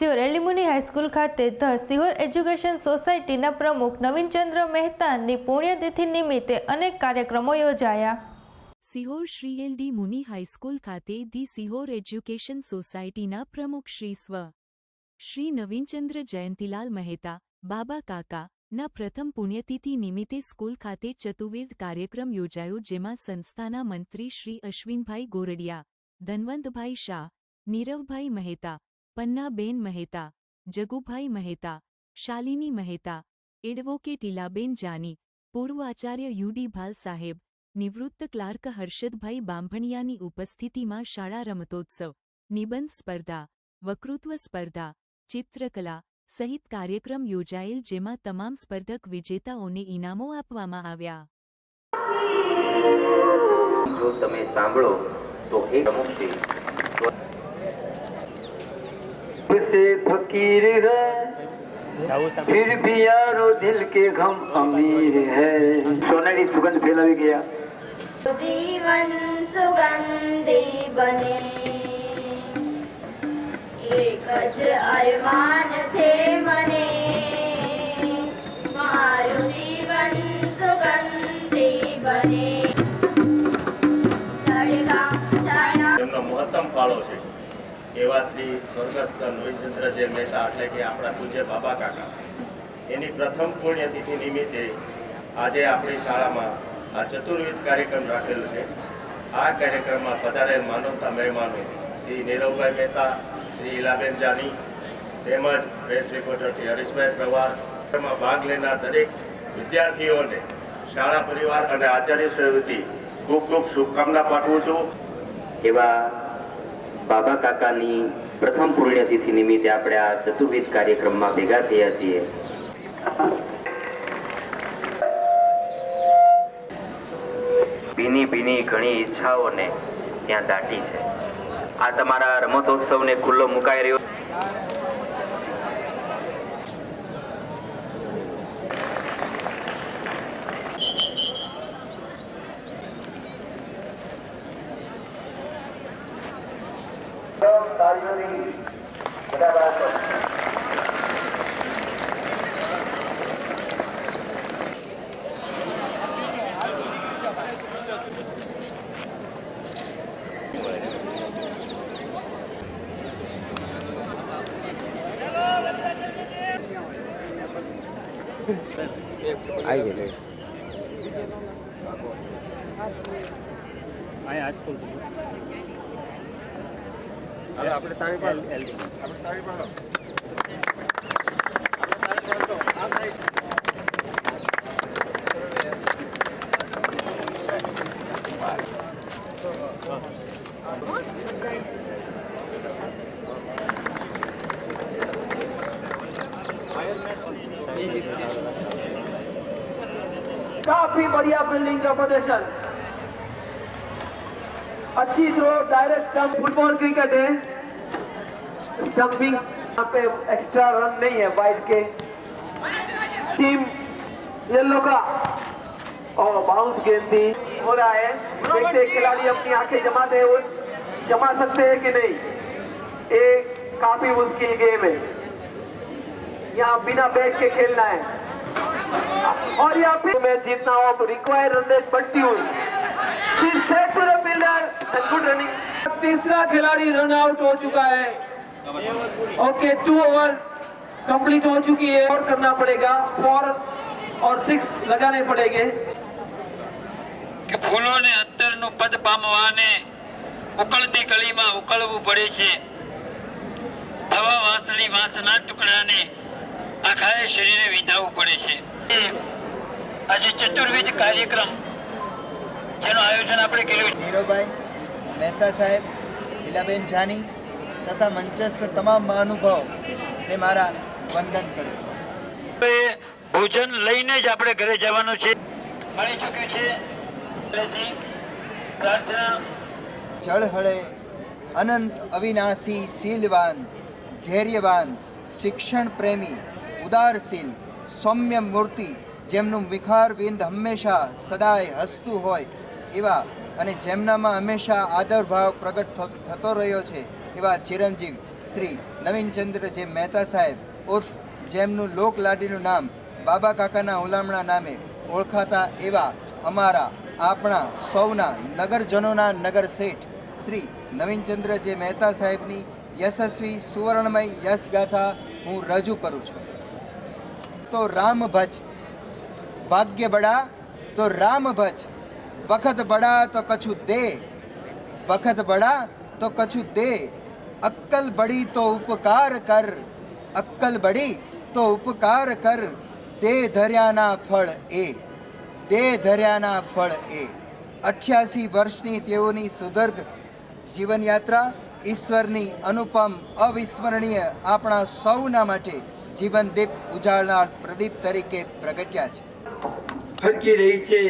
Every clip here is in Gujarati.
સિહોર એલિમુની હાઈસ્કૂલ ખાતે ધ સિહોર એજ્યુકેશન સોસાયટીના પ્રમુખ નવીનચંદ્ર મહેતાની પુણ્યતિથિ નિમિત્તે અનેક કાર્યક્રમો યોજાયા. Sihor Shri L D Muni high school ખાતે ધી સિહોર એજ્યુકેશન સોસાયટીના પ્રમુખ શ્રી સ્વ. શ્રી નવીનચંદ્ર જયંતિલાલ મહેતા, બાબા કાકા, ના પ્રથમ પુણ્યતિથિ નિમિત્તે સ્કૂલ ખાતે ચતુર્વેદ કાર્યક્રમ યોજાયો જેમાં સંસ્થાના મંત્રી શ્રી અશ્વિનભાઈ ગોરડિયા, ધનવંતભાઈ શાહ, નીરવભાઈ મહેતા પન્નાબેન મહેતા, જગુભાઈ મહેતા, શાલિની મહેતા, એડવોકેટ ઇલાબેન જાની, પૂર્વ આચાર્ય યુડી ભાલ સાહેબ, નિવૃત્ત ક્લાર્ક હર્ષદભાઈ બાંભણિયાની ઉપસ્થિતિમાં શાળા રમતોત્સવ, નિબંધ સ્પર્ધા, વક્તૃત્વ સ્પર્ધા, ચિત્રકલા સહિત કાર્યક્રમ યોજાયેલ જેમાં તમામ સ્પર્ધક વિજેતાઓને ઇનામો આપવામાં આવ્યા. જો તમે સાંભળો, તો હે से फकीर है फिर भी यारो दिल के गम अमीर है सोनेरी सुगंध फैलावी गया जीवन सुगंधी बने एक अरमान थे એવા શ્રી સ્વર્ગસ્થ નવીનચંદ્રજી મહેતા એટલે કે આપણા પૂજ્ય બાબા કાકા, એની પ્રથમ પુણ્યતિથિ નિમિત્તે આજે આપણી શાળામાં આ ચતુર્વિધ કાર્યક્રમ રાખેલો છે. આ કાર્યક્રમમાં પધારેલ માનવતા મહેમાનો શ્રી નીરવભાઈ મહેતા, શ્રી ઇલાબેન જાની, તેમજ પ્રેસ રિપોર્ટર શ્રી હરીશભાઈ પ્રવારમાં ભાગ લેનાર દરેક વિદ્યાર્થીઓને શાળા પરિવાર અને આચાર્ય વતી ખૂબ ખૂબ શુભકામના પાઠવું છું. એવા બાબા કાકાની પ્રથમ પુણ્યતિથિ નિમિત્તે આપણે આ ચતુર્વિધ કાર્યક્રમમાં ભેગા થયા છીએ. ભીની ભીની ઘણી ઈચ્છાઓને ત્યાં દાટી છે. આ તમારા રમતોત્સવને ખુલ્લો મુકાઈ રહ્યો Ahí viene. काफ़ी बढ़िया फील्डिंग का प्रदर्शन। अच्छी throw direct stump football cricket है। स्टंपिंग यहाँ पे एक्स्ट्रा रन नहीं है वाइड के। टीम येलो का। और बाउंस गेंद थी हो रहा है। देखते खिलाड़ी अपनी आँखें जमाते हुए जमा सकते हैं कि नहीं। ये काफ़ी मुश्किल गेम है। यहाँ बिना बैठ के खेलना है। और यहाँ पे मैच जीतना हो तो रिक्वायर रन रेट बढ़ती good तीसरा खिलाड़ी रन आउट हो चुका है। ओके टू ओवर कंप्लीट हो चुकी है और करना पड़ेगा फोर और सिक्स लगाने पड़ेंगे કે ફૂલોને અત્તરનું પદ પામવાને ઉકળતી કળીમાં ઉકળવું પડે છે થવા વાંસળી વાંસના ટુકડાને આખાએ શરીરે વિધાવવું પડે છે એ આજે ચતુર્વિધ કાર્યક્રમ જેનું આયોજન આપણે કર્યું નીરોભાઈ મહેતા સાહેબ લીલાબેન જાની તથા મંચસ્થ તમામ મહાનુભાવને મારા વંદન કરું છું. ભોજન લઈને જ આપણે ઘરે જવાનું છે. મળી ચૂક્યું છે. પ્રાર્થના. જળ હળે અનંત અવિનાશી શીલવાન ધૈર્યવાન શિક્ષણ પ્રેમી ઉદારશીલ સૌમ્ય મૂર્તિ જેમનું વિખાર વિંદ હંમેશા સદાય હસતું હોય એવા અને જેમનામાં હંમેશા આદર ભાવ પ્રગટ થતો રહ્યો છે એવા ચિરંજીવ શ્રી નવીનચંદ્ર જે મહેતા સાહેબ ઉર્ફ જેમનું લોકલાડીનું નામ બાબા કાકાના હુલામણા નામે ઓળખાતા એવા અમારા આપણા સૌના નગરજનોના નગર શેઠ શ્રી નવીનચંદ્ર જે મહેતા સાહેબની યશસ્વી સુવર્ણમય યશગાથા હું રજૂ કરું છું. તો રામ ભજ ભાગ્ય બડા, તો રામ ભજ વખત બડા તો કછું દે, વખત બડા તો કછું દે. અક્કલ બડી તો ઉપકાર કર અક્કલ બડી તો ઉપકાર કર તે ધર્યાના ફળ એ તે ધર્યાના ફળ એ અઠ્યાસી વર્ષની તેઓની સુદર્ઘ જીવનયાત્રા ઈશ્વરની અનુપમ અવિસ્મરણીય આપણા સૌના માટે જીવનદીપ ઉજાળનાર પ્રદીપ તરીકે પ્રગટ્યા છે ફરકી રહી છે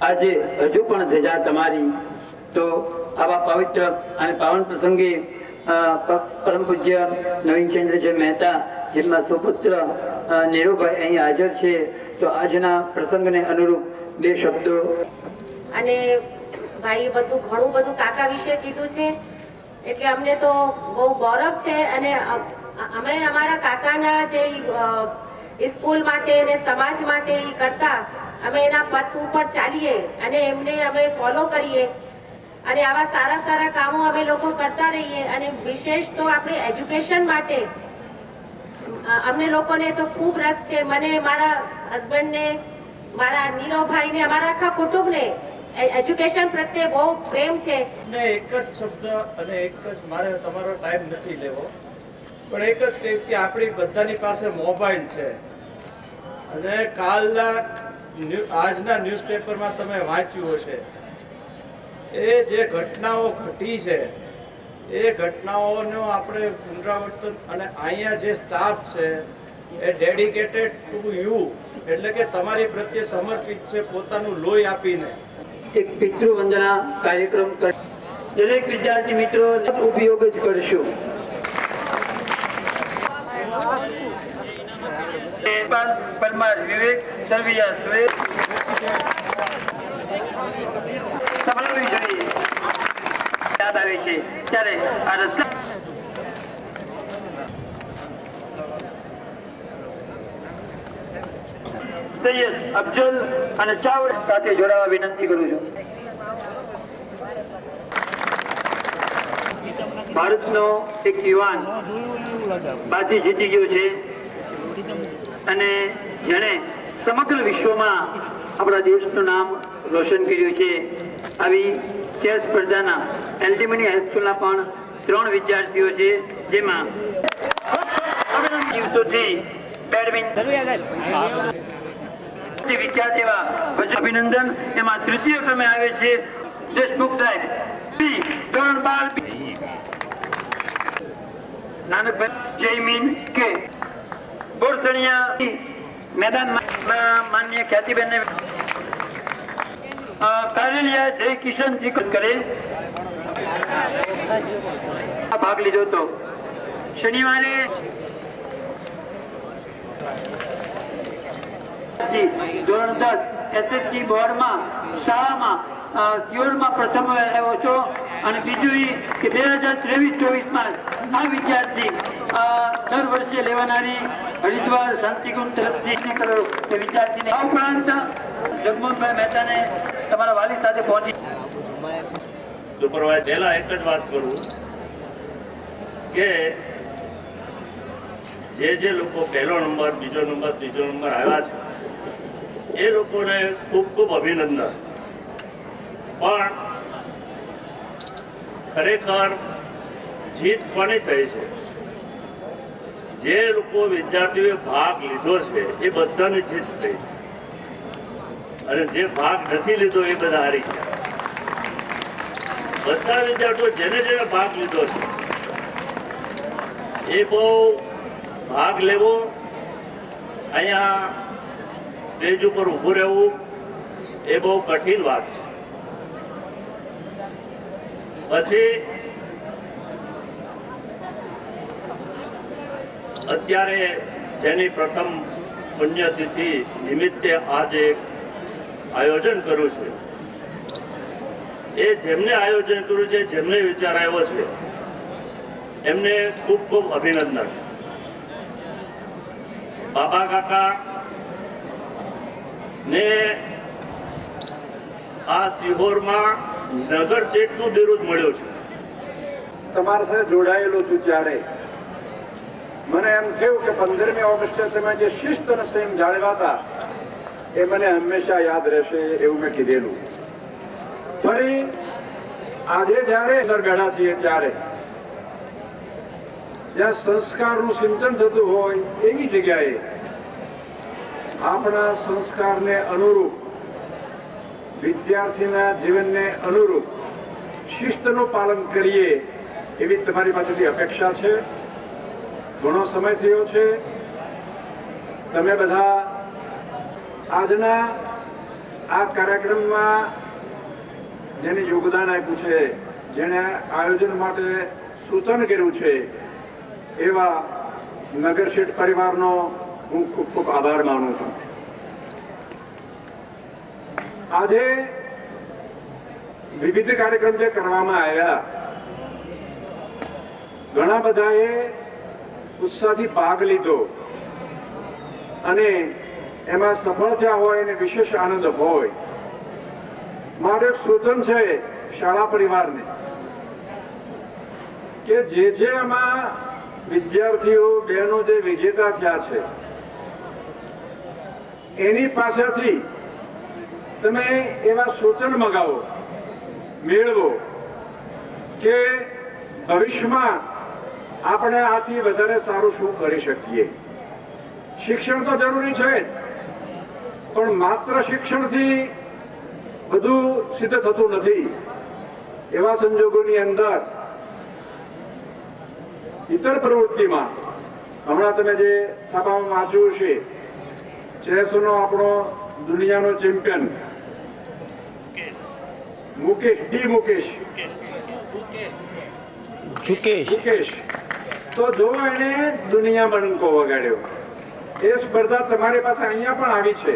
આજે હજુ પણ ધજા તમારી, તો આવા પવિત્ર અને પાવન પ્રસંગે પરમ પૂજ્ય નવીનચંદ્રજી મહેતા, જેમના સુપુત્ર નીરુભાઈ અહીં હાજર છે, તો આજના પ્રસંગને અનુરૂપ બે શબ્દો. અને ભાઈ, બધું ઘણું બધું કાકા વિશે કીધું છે. એટલે અમને તો બહુ ગૌરવ છે અને અમે અમારા કાકાના જે સ્કૂલ માટે અને સમાજ માટે એ કરતા, અમે એના પથ ઉપર ચાલીએ અને એમને અમે ફોલો કરીએ. અને આવા સારા સારા કામો અમે લોકો કરતા રહીએ અને વિશેષ તો આપણે એજ્યુકેશન માટે અમને લોકોને તો ખૂબ રસ છે. મને મારા હસબન્ડને, મારા નીરવભાઈને, અમારા આખા કુટુંબને એજ્યુકેશન પ્રત્યે બહુ પ્રેમ છે. મેં એક જ શબ્દ અને એક જ મારે તમારો ટાઈમ નથી લેવો, પણ એક જ કહીશ કે આપણી બધાની પાસે મોબાઈલ છે. અને કાલના આજના ન્યૂઝપેપરમાં તમે વાંચ્યું હશે. એ જે ઘટનાઓ ઘટી છે એ ઘટનાઓનો આપણે પુનરાવર્તન અને અહીંયા જે સ્ટાફ છે એ ડેડિકેટેડ ટુ યુ એટલે કે તમારી પ્રત્યે સમર્પિત છે પોતાનું લોહી આપીને. એક પિતૃવંદના કાર્યક્રમ કર દરેક વિદ્યાર્થી મિત્રો ઉપયોગ જ કરશું. પરમાર વિવેક સર્વિયા સુરેશ સંભળાવવી જોઈએ યાદ આવે છે. ત્યારે આ રસ્તા સૈયદ અફજલ અને ચાવડ સાથે જોડાવા વિનંતી કરું છું. ભારતનો એક યુવાન બાજી જીતી ગયો છે. અને જેણે સમગ્ર વિશ્વમાં આપણા દેશનું નામ રોશન કર્યું છે. આવી ચેસ સ્પર્ધાના એલટીમની હાઈસ્કૂલના પણ ત્રણ વિદ્યાર્થીઓ છે, જેમાં દિવસોથી બેડમિન્ટન અભિનંદન એમાં તૃતીય ક્રમે આવે છે, દેશમુખ સાહેબ. ધોરણ બાર જયમીન કે બોરસણિયા મેદાનમાં માન્ય ખ્યાતિબેન કારેલિયા જય કિશન કરે ભાગ લીધો હતો શનિવારે ધોરણ દસ એસએસસી બોર્ડમાં શાળામાં અ, પ્રથમ આવ્યો છો અને બીજું બે હજાર ત્રેવીસ ચોવીસમાં આ વિદ્યાર્થી દર વર્ષે લેવાનારી હરિદ્વાર શાંતિકુંજ તરફથી કરો એ વિદ્યાર્થીને આ ઉપરાંત જગમોહનભાઈ મહેતાને તમારા વાલી સાથે પહોંચી સુપરવાઇઝ પહેલા એક જ વાત કરું કે જે જે લોકો પહેલો નંબર, બીજો નંબર, ત્રીજો નંબર આવ્યા છે, એ લોકોને ખૂબ ખૂબ અભિનંદન. પણ ખરેખર જીત કોની થઈ છે? જે લોકો વિદ્યાર્થીઓએ ભાગ લીધો છે, એ બધાની જીત થઈ છે. અને જે ભાગ નથી લીધો એ બધા હારી ગયા. બધા વિદ્યાર્થીઓ જેને જેને ભાગ લીધો છે, એ બહુ ભાગ લેવો, અહીંયા સ્ટેજ ઉપર ઊભું રહેવું, એ બહુ કઠિન વાત છે. પછી, અત્યારે જેની પ્રથમ પુણ્યતિથિ નિમિત્તે આજે આયોજન કર્યું છે. એ જેમને આયોજન કર્યું છે, જેમને વિચાર આવ્યો છે, એમને ખૂબ ખૂબ અભિનંદન. બાબા કાકા ને આ સિહોરમાં નગર શેઠનું બિરુદ મળ્યો છે. તમારા સાથે જોડાયેલું છું ત્યારે. મને એમ થયું કે પંદરમી ઓગસ્ટે તમે જે શિસ્ત અને સંયમ જાળવ્યા હતા એ મને હંમેશા યાદ રહેશે એવું મેં કીધેલું. ફરી આજે જ્યારે અંદર ગણા છીએ ત્યારે, જ્યાં સંસ્કારનું સિંચન થતું હોય એવી જગ્યાએ આપણા સંસ્કારને અનુરૂપ, વિદ્યાર્થીના જીવનને અનુરૂપ શિસ્તનું પાલન કરીએ એવી તમારી પાસેથી અપેક્ષા છે. ઘણો સમય થયો છે. તમે બધા આજના આ કાર્યક્રમમાં જેને યોગદાન આપ્યું છે, જેણે આયોજન માટે સૂચન કર્યું છે, એવા નગરશેઠ પરિવારનો હું ખૂબ ખૂબ આભાર માનું છું. આજે વિવિધ કાર્યક્રમ જે કરવામાં આવ્યા, ઘણા બધાએ ઉત્સાહથી ભાગ લીધો અને એમાં સફળ થયા હોય અને વિશેષ આનંદ હોય. મારું સૂચન છે શાળા પરિવારને કે જે જે આમાં વિદ્યાર્થીઓ, બહેનો જે વિજેતા થયા છે, એની પાસેથી તમે એવા સૂચન મગાવો, મેળવો કે ભવિષ્યમાં આપણે આથી વધારે સારું શું કરી શકીએ. શિક્ષણ તો જરૂરી છે પણ માત્ર શિક્ષણથી બધું સિદ્ધ થતું નથી. એવા સંજોગોની અંદર ઇતર પ્રવૃત્તિમાં હમણાં તમે જે છાપામાં વાંચ્યું છે ચેસનો આપણો દુનિયાનો ચેમ્પિયન મુકેશ. ડી મુકેશ. મુકેશ તો જો એને દુનિયા બંકો વગાડ્યો એ સ્પર્ધા તમારી પાસે અહીંયા પણ આવી છે.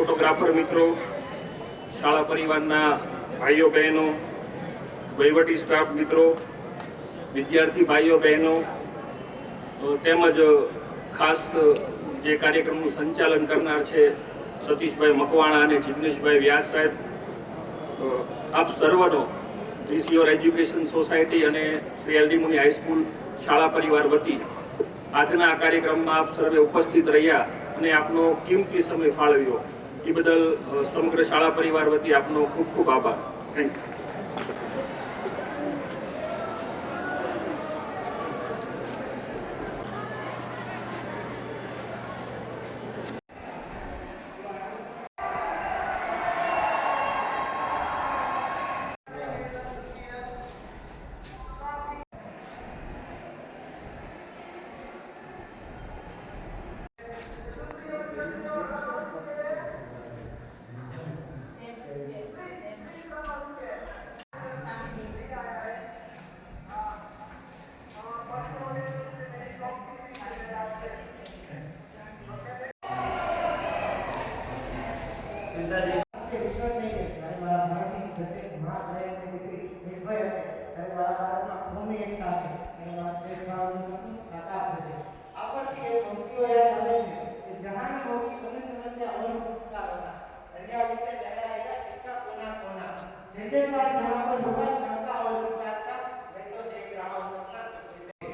ફોટોગ્રાફર મિત્રો, શાળા પરિવારના ભાઈઓ બહેનો, વહીવટી સ્ટાફ મિત્રો, વિદ્યાર્થી ભાઈઓ બહેનો તેમજ ખાસ જે કાર્યક્રમનું સંચાલન કરનાર છે સતીશભાઈ મકવાણા અને જિગ્નેશભાઈ વ્યાસ સાહેબ આપ સર્વનો ધીસ યોર એજ્યુકેશન સોસાયટી અને શ્રી એલડીમુની હાઈસ્કૂલ શાળા પરિવાર વતી આજના આ કાર્યક્રમમાં આપ સર્વે ઉપસ્થિત રહ્યા અને આપનો કિંમતી સમય ફાળવ્યો. એ બદલ સમગ્ર શાળા પરિવાર વતી આપનો ખૂબ ખૂબ આભાર. થેન્ક યુ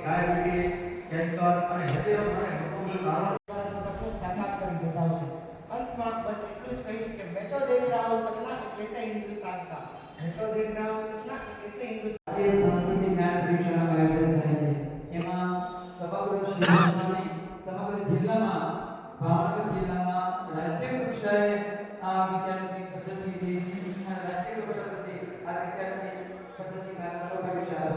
डायबिटीज कैंसर અને હૃદય રોગ અને મધુમેહ કારણ કે मैं तो देख रहा हूँ सपना कि कैसे हिंदुस्तान का मैं तो देख रहा हूँ सपना कि कैसे हिंदुस्तान